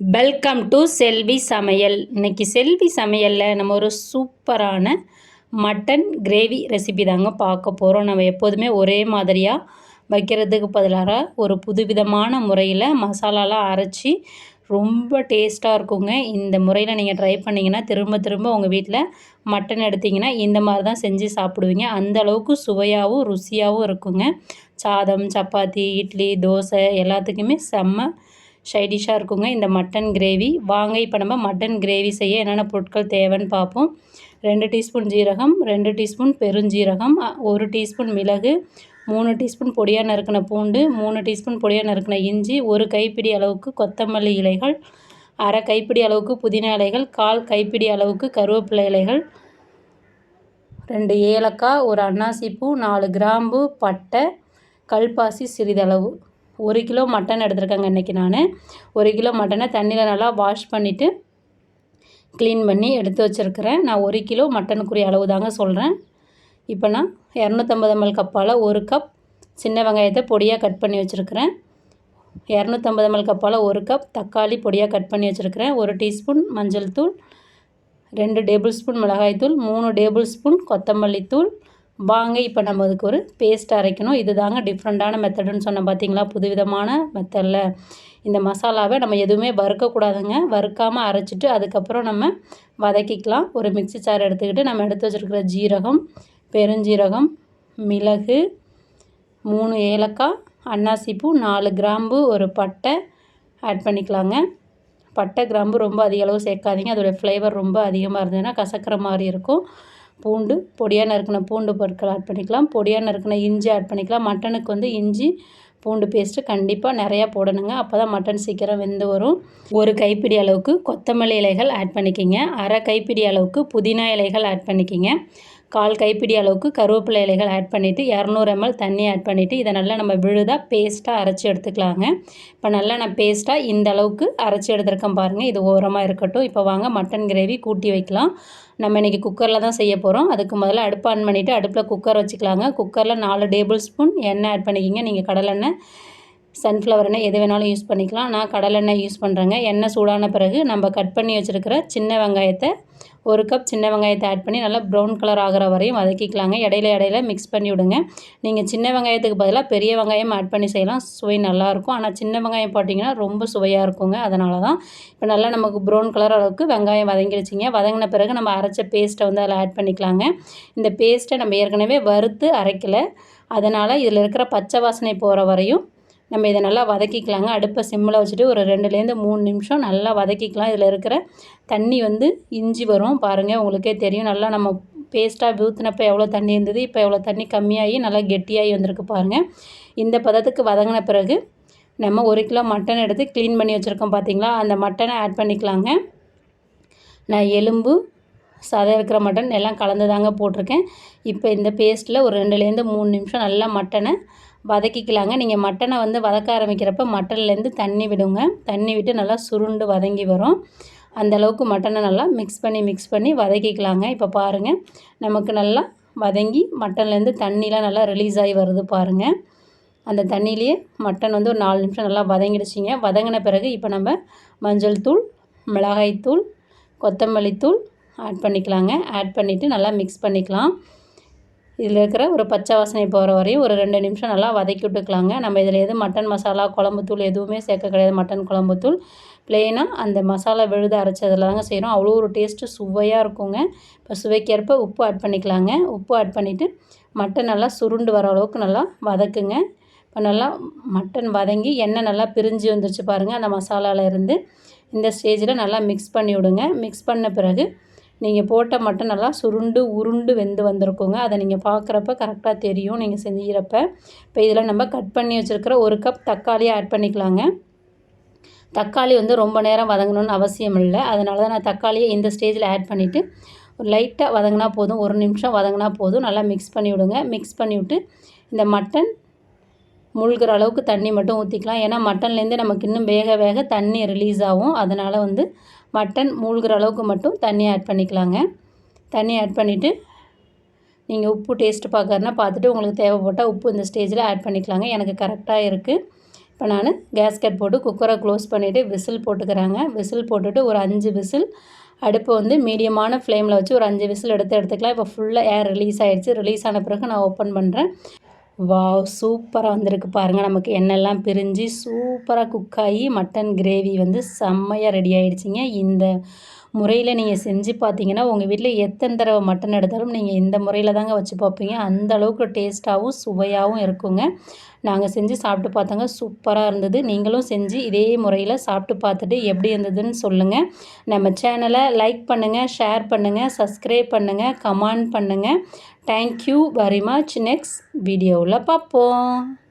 Welcome to செல்வி சமையல். இன்னைக்கு செல்வி சமையலில் நம்ம ஒரு சூப்பரான மட்டன் கிரேவி ரெசிபி தாங்க பார்க்க போகிறோம் நம்ம எப்போதுமே ஒரே மாதிரியாக வைக்கிறதுக்கு பதிலாக ஒரு புதுவிதமான முறையில் மசாலாலாம் அரைச்சி ரொம்ப டேஸ்ட்டாக இருக்குங்க. இந்த முறையில் நீங்கள் ட்ரை பண்ணிங்கன்னா திரும்ப திரும்ப உங்கள் வீட்டில் மட்டன் எடுத்திங்கன்னா இந்த மாதிரி தான் செஞ்சு சாப்பிடுவீங்க. அந்த அளவுக்கு சுவையாகவும் ருசியாகவும் இருக்குங்க. சாதம் சப்பாத்தி இட்லி தோசை எல்லாத்துக்குமே செம்ம சைடிஷாக இருக்குங்க. இந்த மட்டன் கிரேவி. வாங்க இப்போ நம்ம மட்டன் கிரேவி செய்ய என்னென்ன பொருட்கள் தேவைன்னு பார்ப்போம். ரெண்டு டீஸ்பூன் ஜீரகம் ரெண்டு டீஸ்பூன் பெருஞ்சீரகம் ஒரு டீஸ்பூன் மிளகு மூணு டீஸ்பூன் பொடியாக நறுக்கின பூண்டு மூணு டீஸ்பூன் பொடியாக நறுக்கின இஞ்சி ஒரு கைப்பிடி அளவுக்கு கொத்தமல்லி இலைகள் அரை கைப்பிடி அளவுக்கு புதினா இலைகள் கால் கைப்பிடி அளவுக்கு கருவேப்பிலை இலைகள் ரெண்டு ஏலக்காய் ஒரு அன்னாசிப்பூ நாலு கிராம்பு பட்டை கல்பாசி சிறிதளவு. ஒரு கிலோ மட்டன் எடுத்திருக்கேங்க இன்றைக்கி நான். ஒரு கிலோ மட்டனை தண்ணியில் நல்லா வாஷ் பண்ணிவிட்டு க்ளீன் பண்ணி எடுத்து வச்சுருக்கிறேன். நான் ஒரு கிலோ மட்டனுக்குரிய அளவு தாங்க சொல்கிறேன் இப்போ நான் இரநூத்தம்பது எம்எல் கப்பால் ஒரு கப் சின்ன வெங்காயத்தை பொடியாக கட் பண்ணி வச்சுருக்கிறேன். இரநூத்தம்பது எம்எல் கப்பால் ஒரு கப் தக்காளி பொடியாக கட் பண்ணி வச்சுருக்கிறேன். ஒரு டீஸ்பூன் மஞ்சள் தூள் ரெண்டு டேபிள் ஸ்பூன் மிளகாய்த்தூள் மூணு டேபிள் ஸ்பூன் கொத்தமல்லி தூள் வாங்க இப்போ நம்ம அதுக்கு ஒரு பேஸ்ட் அரைக்கணும். இது தாங்க டிஃப்ரெண்ட்டான மெத்தடுன்னு சொன்னால் பார்த்தீங்களா புதுவிதமான மெத்தடில் இந்த மசாலாவை நம்ம எதுவுமே வறுக்கக்கூடாதுங்க. வறுக்காமல் அரைச்சிட்டு அதுக்கப்புறம் நம்ம வதக்கிக்கலாம். ஒரு மிக்ஸி சார் எடுத்துக்கிட்டு நம்ம எடுத்து வச்சுருக்கிற ஜீரகம் பெருஞ்சீரகம் மிளகு மூணு ஏலக்காய் அன்னாசிப்பூ நாலு கிராம்பு ஒரு பட்டை ஆட் பண்ணிக்கலாங்க. பட்டை கிராம்பு ரொம்ப அதிக அளவு சேர்க்காதீங்க. அதோடய ஃப்ளேவர் ரொம்ப அதிகமாக இருந்ததுன்னா கசக்கிற மாதிரி இருக்கும். பூண்டு பொடியாக நறுக்கின பூண்டு பொருட்கள் ஆட் பண்ணிக்கலாம். பொடியாக நறுக்கின இஞ்சி ஆட் பண்ணிக்கலாம். மட்டனுக்கு வந்து இஞ்சி பூண்டு பேஸ்ட்டு கண்டிப்பாக நிறையா போடணுங்க. அப்போ தான் மட்டன் சீக்கிரம் வெந்து வரும். ஒரு கைப்பிடி அளவுக்கு கொத்தமல்லி இலைகள் ஆட் பண்ணிக்கிங்க. அரை கைப்பிடி அளவுக்கு புதினா இலைகள் ஆட் பண்ணிக்கிங்க. கால் கைப்பிடி அளவுக்கு கருவேப்பிலை இலைகள் ஆட் பண்ணிவிட்டு இரநூறு எம்எல் தண்ணி ஆட் பண்ணிவிட்டு இதை நல்லா நம்ம விழுதாக பேஸ்ட்டாக அரைச்சி எடுத்துக்கலாங்க. இப்போ நல்லா நான் பேஸ்ட்டாக இந்த அளவுக்கு அரைச்சி எடுத்துருக்கேன் பாருங்கள் இது ஓரமாக இருக்கட்டும். இப்போ வாங்க மட்டன் கிரேவி கூட்டி வைக்கலாம். நம்ம இன்றைக்கி குக்கரில் தான் செய்ய போகிறோம் அதுக்கு முதல்ல அடுப்பு ஆன் பண்ணிவிட்டு அடுப்பில் குக்கர் வச்சுக்கலாங்க. குக்கரில் நாலு டேபிள் ஸ்பூன் எண்ணெய் ஆட் பண்ணிக்கிங்க. நீங்கள் கடலெண்ணெய் சன்ஃப்ளவர் எண்ணெய் எது வேணாலும் யூஸ் பண்ணிக்கலாம். நான் கடலெண்ணெய் யூஸ் பண்ணுறேங்க எண்ணெய் சூடான பிறகு நம்ம கட் பண்ணி வச்சுருக்கிற சின்ன வெங்காயத்தை ஒரு கப் சின்ன வெங்காயத்தை ஆட் பண்ணி நல்லா ப்ரௌன் கலர் ஆகிற வரையும் வதக்கிக்கலாங்க. இடையில இடையில மிக்ஸ் பண்ணி விடுங்க. நீங்கள் சின்ன வெங்காயத்துக்கு பதிலாக பெரிய வெங்காயம் ஆட் பண்ணி செய்யலாம். சுவை நல்லாயிருக்கும் ஆனால் சின்ன வெங்காயம் போட்டிங்கன்னா ரொம்ப சுவையாக இருக்குங்க. அதனால தான் இப்போ நல்லா நமக்கு ப்ரௌன் கலர் அளவுக்கு வெங்காயம் வதங்கிடுச்சிங்க வதங்கின பிறகு நம்ம அரைச்ச பேஸ்ட்டை வந்து அதில் ஆட் பண்ணிக்கலாங்க. இந்த பேஸ்ட்டை நம்ம ஏற்கனவே வறுத்து அரைக்கலை. அதனால் இதில் இருக்கிற பச்சை வாசனை போகிற வரையும் நம்ம இதை நல்லா வதக்கிக்கலாங்க. அடுப்பை சிம்மில் வச்சுட்டு ஒரு ரெண்டுலேருந்து மூணு நிமிஷம் நல்லா வதக்கிக்கலாம். இதில் இருக்கிற தண்ணி வந்து இஞ்சி வரும். பாருங்கள் உங்களுக்கே தெரியும். நல்லா நம்ம பேஸ்ட்டாக ஊற்றினப்போ எவ்வளோ தண்ணி இருந்தது இப்போ எவ்வளோ தண்ணி கம்மியாகி நல்லா கெட்டியாகி வந்திருக்கு பாருங்கள் இந்த பதத்துக்கு வதங்கின பிறகு நம்ம ஒரு கிலோ மட்டன் எடுத்து க்ளீன் பண்ணி வச்சுருக்கோம் பார்த்தீங்களா? அந்த மட்டனை ஆட் பண்ணிக்கலாங்க. நான் எலும்பு சதை இருக்கிற மட்டன் எல்லாம் கலந்து தாங்க போட்டிருக்கேன். இப்போ இந்த பேஸ்ட்டில் ஒரு ரெண்டுலேருந்து மூணு நிமிஷம் நல்லா மட்டனை வதக்கிக்கலாங்க. நீங்கள் மட்டனை வந்து வதக்க ஆரம்பிக்கிறப்ப மட்டன்லேருந்து தண்ணி விடுங்க. தண்ணி விட்டு நல்லா சுருண்டு வதங்கி வரும். அந்த அளவுக்கு மட்டனை நல்லா மிக்ஸ் பண்ணி மிக்ஸ் பண்ணி வதக்கிக்கலாங்க. இப்போ பாருங்கள் நமக்கு நல்லா வதங்கி மட்டன்லேருந்து தண்ணிலாம் நல்லா ரிலீஸ் ஆகி வருது பாருங்கள் அந்த தண்ணியிலேயே மட்டன் வந்து ஒரு நாலு நிமிஷம் நல்லா வதங்கிடுச்சிங்க. வதங்கின பிறகு இப்போ நம்ம மஞ்சள் தூள் மிளகாய்த்தூள் கொத்தமல்லி தூள் ஆட் பண்ணிக்கலாங்க. ஆட் பண்ணிவிட்டு நல்லா மிக்ஸ் பண்ணிக்கலாம். இதில் இருக்கிற ஒரு பச்சை வாசனை போகிற வரையும் ஒரு ரெண்டு நிமிஷம் நல்லா வதக்கி விட்டுக்கலாங்க. நம்ம இதில் எதுவும் மட்டன் மசாலா குழம்புத்தூள் எதுவுமே சேர்க்க கிடையாது. மட்டன் குழம்புத்தூள் பிளெயினாக அந்த மசாலா விழுது அரைச்சதில் தாங்க செய்கிறோம். அவ்வளோ ஒரு டேஸ்ட்டு சுவையாக இருக்குங்க. இப்போ சுவைக்கேற்ப உப்பு ஆட் பண்ணிக்கலாங்க. உப்பு ஆட் பண்ணிவிட்டு மட்டன் நல்லா சுருண்டு வர அளவுக்கு நல்லா வதக்குங்க. இப்போ நல்லா மட்டன் வதங்கி எண்ணெய் நல்லா பிரிஞ்சு வந்துருச்சு பாருங்கள் அந்த மசாலாவில் இருந்து இந்த ஸ்டேஜில் நல்லா மிக்ஸ் பண்ணி விடுங்க. மிக்ஸ் பண்ண பிறகு நீங்கள் போட்ட மட்டன் நல்லா சுருண்டு உருண்டு வெந்து வந்திருக்குங்க. அதை நீங்கள் பார்க்குறப்ப கரெக்டாக தெரியும். நீங்கள் செஞ்சுக்கிறப்ப இப்போ இதில் நம்ம கட் பண்ணி வச்சுருக்கிற ஒரு கப் தக்காளியை ஆட் பண்ணிக்கலாங்க. தக்காளி வந்து ரொம்ப நேரம் வதங்கணும்னு அவசியம் இல்லை. அதனால தான் நான் தக்காளியை இந்த ஸ்டேஜில் ஆட் பண்ணிவிட்டு ஒரு லைட்டாக வதங்கினா போதும். ஒரு நிமிஷம் வதங்கினா போதும். நல்லா மிக்ஸ் பண்ணி விடுங்க. மிக்ஸ் பண்ணி விட்டு இந்த மட்டன் முழுகிற அளவுக்கு தண்ணி மட்டும் ஊற்றிக்கலாம் ஏன்னா மட்டன்லேருந்து நமக்கு இன்னும் வேக வேக தண்ணி ரிலீஸ் ஆகும். அதனால் வந்து மட்டன் மூழ்கிற அளவுக்கு மட்டும் தண்ணி ஆட் பண்ணிக்கலாங்க. தண்ணி ஆட் பண்ணிவிட்டு நீங்கள் உப்பு டேஸ்ட்டு பார்க்கறனா பார்த்துட்டு உங்களுக்கு தேவைப்பட்டால் உப்பு இந்த ஸ்டேஜில் ஆட் பண்ணிக்கலாங்க. எனக்கு கரெக்டாக இருக்குது இப்போ நான் கேஸ்கட் போட்டு குக்கரை க்ளோஸ் பண்ணிவிட்டு விசில் போட்டுக்கிறாங்க. விசில் போட்டுட்டு ஒரு அஞ்சு விசில் அடுப்பு வந்து மீடியமான ஃப்ளேமில் வச்சு ஒரு அஞ்சு விசில் எடுத்து எடுத்துக்கலாம். இப்போ ஃபுல்லாக ஏர் ரிலீஸ் ஆகிடுச்சு ரிலீஸ் ஆன பிறகு நான் ஓப்பன் பண்ணுறேன் வாவ் சூப்பராக வந்திருக்கு பாருங்கள் நமக்கு எண்ணெய்லாம் பிரிஞ்சு சூப்பராக குக் ஆகி மட்டன் கிரேவி வந்து செம்மையாக ரெடி ஆகிடுச்சிங்க இந்த முறையில் நீங்கள் செஞ்சு பார்த்தீங்கன்னா உங்கள் வீட்டில் எத்தனை தடவை மட்டன் எடுத்தாலும் நீங்கள் இந்த முறையில் தாங்க வச்சு பார்ப்பீங்க அந்த அளவுக்கு டேஸ்ட்டாகவும் சுவையாகவும் இருக்குங்க. நாங்கள் செஞ்சு சாப்பிட்டு பார்த்தாங்க சூப்பராக இருந்தது. நீங்களும் செஞ்சு இதே முறையில் சாப்பிட்டு பார்த்துட்டு எப்படி இருந்ததுன்னு சொல்லுங்கள் நம்ம சேனலை லைக் பண்ணுங்கள் ஷேர் பண்ணுங்கள் சப்ஸ்கிரைப் பண்ணுங்கள் கமெண்ட் பண்ணுங்கள் தேங்க்யூ வெரி மச் நெக்ஸ்ட் வீடியோவில் பார்ப்போம்